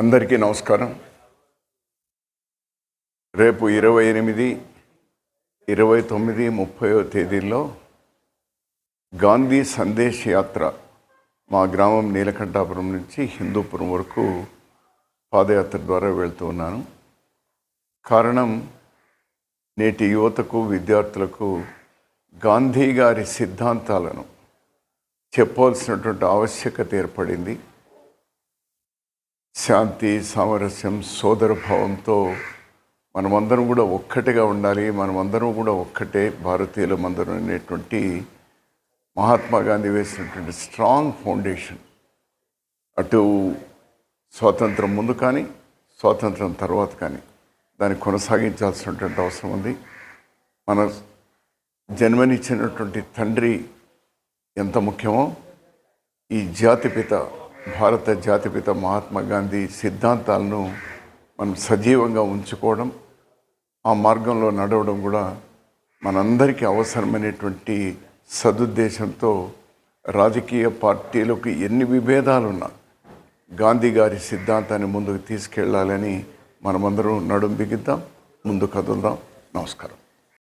అందరికీ నమస్కారం. రేపు ఇరవై ఎనిమిది ఇరవై తొమ్మిది ముప్పైవ తేదీల్లో గాంధీ సందేశ్ యాత్ర మా గ్రామం నీలకంఠాపురం నుంచి హిందూపురం వరకు పాదయాత్ర ద్వారా వెళ్తూ ఉన్నాను. కారణం నేటి యువతకు విద్యార్థులకు గాంధీ గారి సిద్ధాంతాలను చెప్పవలసినటువంటి ఆవశ్యకత ఏర్పడింది. శాంతి సామరస్యం సోదరభావంతో మనమందరం కూడా ఒక్కటిగా ఉండాలి. మనమందరం కూడా ఒక్కటే భారతీయులమందరం అనేటువంటి మహాత్మా గాంధీ వేసినటువంటి స్ట్రాంగ్ ఫౌండేషన్. అటు స్వాతంత్రం ముందు కానీ స్వాతంత్రం తర్వాత కానీ దాన్ని కొనసాగించాల్సినటువంటి అవసరం ఉంది. మన జన్మనిచ్చినటువంటి తండ్రి ఎంత ముఖ్యమో ఈ జాతిపిత భారత జాతిపిత మహాత్మా గాంధీ సిద్ధాంతాలను మనం సజీవంగా ఉంచుకోవడం ఆ మార్గంలో నడవడం కూడా మనందరికీ అవసరమైనటువంటి సదుద్దేశంతో రాజకీయ పార్టీలకు ఎన్ని విభేదాలున్నా గాంధీ గారి సిద్ధాంతాన్ని ముందుకు తీసుకెళ్ళాలని మనమందరం నడుం బిగిద్దాం ముందు కదులుదాం. నమస్కారం.